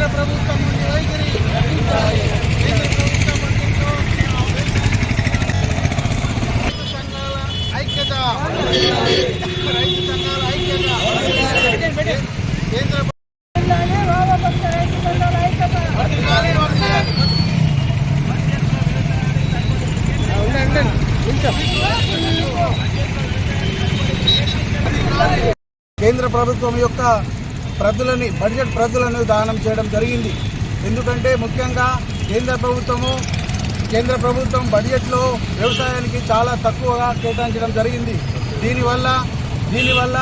కేంద్ర ప్రభుత్వం నుండి వైఖరి. కేంద్ర ప్రభుత్వం అందించో రైతు సంఘాల ఐక్యత రైతు సంఘాల ఐక్యత కేంద్ర కేంద్ర ప్రభుత్వం యొక్క ప్రజలని బడ్జెట్ ప్రజలను దానం చేయడం జరిగింది. ఎందుకంటే ముఖ్యంగా కేంద్ర ప్రభుత్వము కేంద్ర ప్రభుత్వం బడ్జెట్లో వ్యవసాయానికి చాలా తక్కువగా కేటాయించడం జరిగింది. దీనివల్ల దీనివల్ల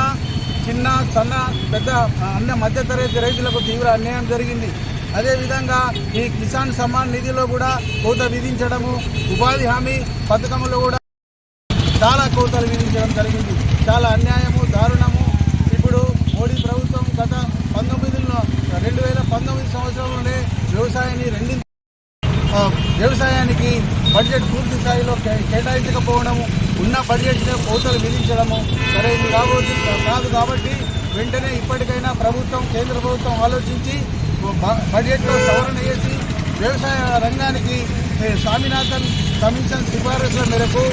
చిన్న సన్న పెద్ద అన్న మధ్యతరగతి రైతులకు తీవ్ర అన్యాయం జరిగింది. అదేవిధంగా ఈ కిసాన్ సమ్మాన్ నిధిలో కూడా కోత విధించడము ఉపాధి హామీ పథకంలో కూడా చాలా కోతలు విధించడం జరిగింది. చాలా అన్యాయము దారుణము మోడీ ప్రభుత్వం గత పంతొమ్మిదిలో రెండు వేల పంతొమ్మిది సంవత్సరంలోనే వ్యవసాయాన్ని రెండింటి వ్యవసాయానికి బడ్జెట్ పూర్తి స్థాయిలో కే- కేటాయించకపోవడము ఉన్న బడ్జెట్నే కోతలు విధించడము సరైనది కాబోతు కాదు కాబట్టి వెంటనే ఇప్పటికైనా ప్రభుత్వం కేంద్ర ప్రభుత్వం ఆలోచించి బడ్జెట్లో సవరణ చేసి వ్యవసాయ రంగానికి స్వామినాథన్ కమిషన్ సిఫారసుల మేరకు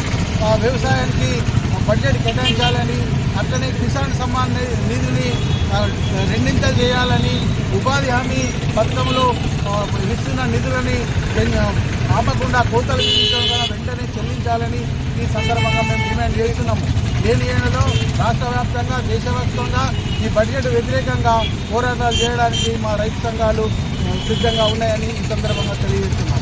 వ్యవసాయానికి బడ్జెట్ కేటాయించాలని అట్లనే కిసాన్ సమ్మాన్ నిధిని రెండింతలు చేయాలని ఉపాధి హామీ పథకంలో ఇస్తున్న నిధులని ఆపకుండా కోతలు విధించడం వెంటనే చెల్లించాలని ఈ సందర్భంగా మేము డిమాండ్ చేస్తున్నాము లేని ఏళ్ళలో రాష్ట్ర వ్యాప్తంగా దేశవ్యాప్తంగా ఈ బడ్జెట్ వ్యతిరేకంగా పోరాటాలు చేయడానికి మా రైతు సంఘాలు సిద్ధంగా ఉన్నాయని ఈ సందర్భంగా తెలియజేస్తున్నాము